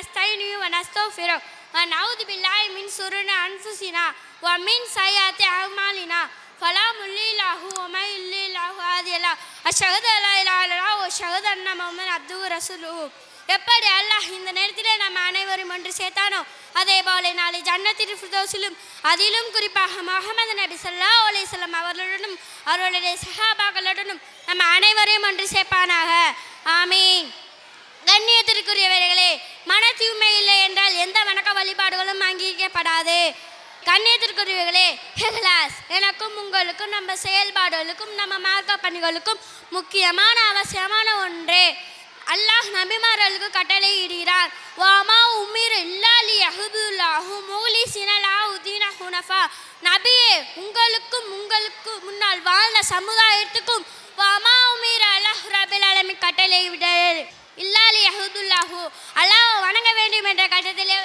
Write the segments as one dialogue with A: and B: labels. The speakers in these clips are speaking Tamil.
A: ونستعينه ونستغفره ونعوذ بالله من شرور أنفسنا ومن سيئات أعمالنا فلا مضل له ومن يضلل له هادي له أشهد أن لا إله إلا الله وأشهد أن محمدا عبده ورسوله எப்படி அல்லாஹ் இந்த நேரத்திலே நம்ம அனைவரும் ஒன்று சேர்த்தானோ அதே போல நாளை ஜன்னத்தில் ஃபிர்தௌஸிலும் அதிலும் குறிப்பாக முகமது நபி ஸல்லல்லாஹு அலைஹி வஸல்லம் அவர்களுடனும் அவர்களுடைய சஹாபாக்களுடனும் நம்ம அனைவரையும் ஒன்று சேர்ப்பானாக ஆமீன் கண்ணியத்திற்குரியவர்களே மன தூய்மை இல்லை என்றால் எந்த வணக்க வழிபாடுகளும் அங்கீகரிக்கப்படாது. கண்ணியத்திற்குரியவர்களே ஹெகலாஸ் எனக்கும் உங்களுக்கும் நம்ம செயல்பாடுகளுக்கும் நம்ம மார்க்க பணிகளுக்கும் முக்கியமான அவசியமான ஒன்றே. அல்லாஹ் நபிமார்களுக்கு கட்டளை இடுகிறார். வாமா உமீர் இல்லாலி அஹுதுல்லாஹு மூலி சினலா உதீன ஹுனஃபா. நபியே உங்களுக்கும் உங்களுக்கு முன்னால் வாழ்ந்த சமுதாயத்துக்கும் வாமா உமீர் அல்லாஹ் ரபில் அலமி கட்டளை விட இல்லாலி அஹுதுல்லாஹு அல்லாஹ் வணங்க வேண்டும் என்ற கட்டத்திலே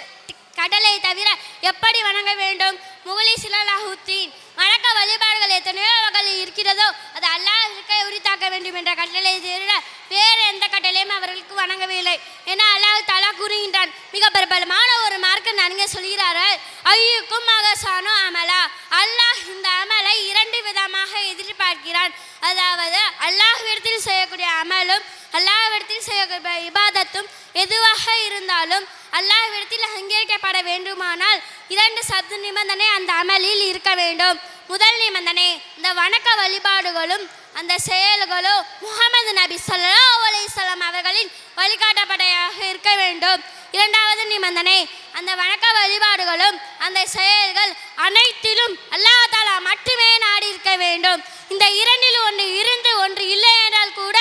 A: கடலை தவிர எப்படி வணங்க வேண்டும்? முகலி சிலாலாஹுத்தீன். வணக்க வழிபாடுகள் எத்தனையோ வகையில் இருக்கிறதோ அது அல்லாஹ் உரித்தாக்க வேண்டும் என்ற கட்டளை தவிர வேறு எந்த கட்டளையும் அவர்களுக்கு வணங்கவில்லை. ஏன்னா அல்லாஹ் தலா கூறுகின்றான். மிக பிரபலமான ஒரு மார்க்க நன்கு சொல்கிறார்கள். ஐயுக்கும் மகசானோ அமலா. அல்லாஹ் இந்த அமலை இரண்டு விதமாக எதிர்பார்க்கிறான். அதாவது அல்லாஹ் விடத்தில் செய்யக்கூடிய அமலும் அல்லாஹ்விடத்தில் செய்ய இபாதத்தும் எதுவாக இருந்தாலும் அல்லாஹ்விடத்தில் அங்கீகரிக்கப்பட வேண்டுமானால் இரண்டு சத்து நிபந்தனை அந்த அமலில் இருக்க வேண்டும். முதல் நிபந்தனை இந்த வணக்க வழிபாடுகளும் அந்த செயல்களும் முகமது நபி ஸல்லல்லாஹு அலிசல்லாம் அவர்களின் வழிகாட்டப்படையாக இருக்க வேண்டும். இரண்டாவது நிபந்தனை அந்த வணக்க வழிபாடுகளும் அந்த செயல்கள் அனைத்திலும் அல்லாஹாலா மட்டுமே நாடி இருக்க வேண்டும். இந்த இரண்டில் ஒன்று இருந்து ஒன்று இல்லை என்றால் கூட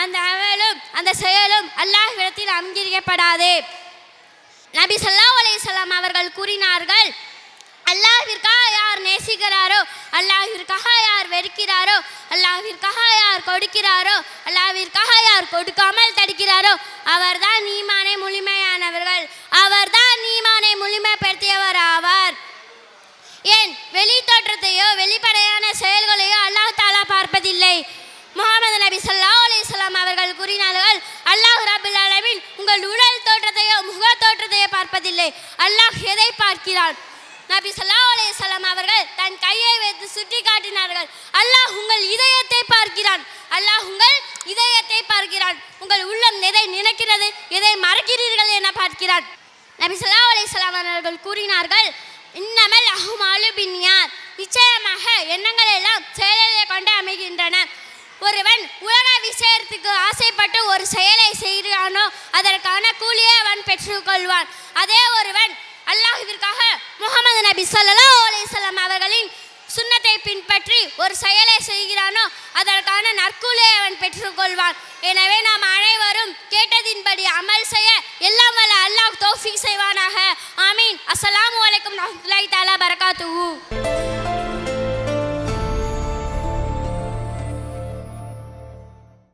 A: அந்த அமலும் அந்த செயலும் அல்லாஹ்விடத்தில் அங்கீகரிக்கப்படாது. நபி சல்லா அலைஹி அவர்கள் கூறினார்கள் அல்லாஹிற்காக யார் நேசிக்கிறாரோ அல்லாஹிற்காக யார் வெறுக்கிறாரோ அல்லாஹிற்காக யார் கொடுக்கிறாரோ அல்லாஹிற்காக யார் கொடுக்காமல் தடுக்கிறாரோ அவர்தான் நீமானே முழுமை எதை நபி சல்லா அலைஹி அவர்கள் தன் கையை வைத்து சுட்டி காட்டினார்கள். அல்லாஹ் உங்கள் இதயத்தை பார்க்கிறான். அல்லாஹ் உங்கள் இதயத்தை பார்க்கிறான். உங்கள் உள்ளம் எதை நினைக்கிறது எதை மறக்கிறீர்கள் என பார்க்கிறான். நபி சல்லா அலைஹி அவர்கள் கூறினார்கள் இன்னமல் அஹும் அலுபின்யார் நிச்சயமாக எண்ணங்கள் எல்லாம் செயலிலே கொண்டு அமைகின்றன. ஒருவன் உலக விஷயத்துக்கு ஆசைப்பட்டு ஒரு செயலை செய்கிறானோ அதற்கான கூலியை அவன் பெற்றுக்கொள்வான். அதே ஒருவன் அல்லாஹ்விற்காக முகமது நபி ஸல்லல்லாஹு அலிசல்லாம் அவர்களின் சுண்ணத்தை பின்பற்றி ஒரு செயலை செய்கிறானோ அதற்கான நற்கூலை அவன் பெற்றுக்கொள்வான். எனவே நாம் அனைவரும் கேட்டதின்படி அமல் செய்ய எல்லாம் வல்ல அல்லாஹ் தோஃபிக் செய்வானாக. ஆமீன். அஸ்லாம் வலைக்கம் ரஹ்மத்துல்லாஹி தாலா பரகாத்துஹு.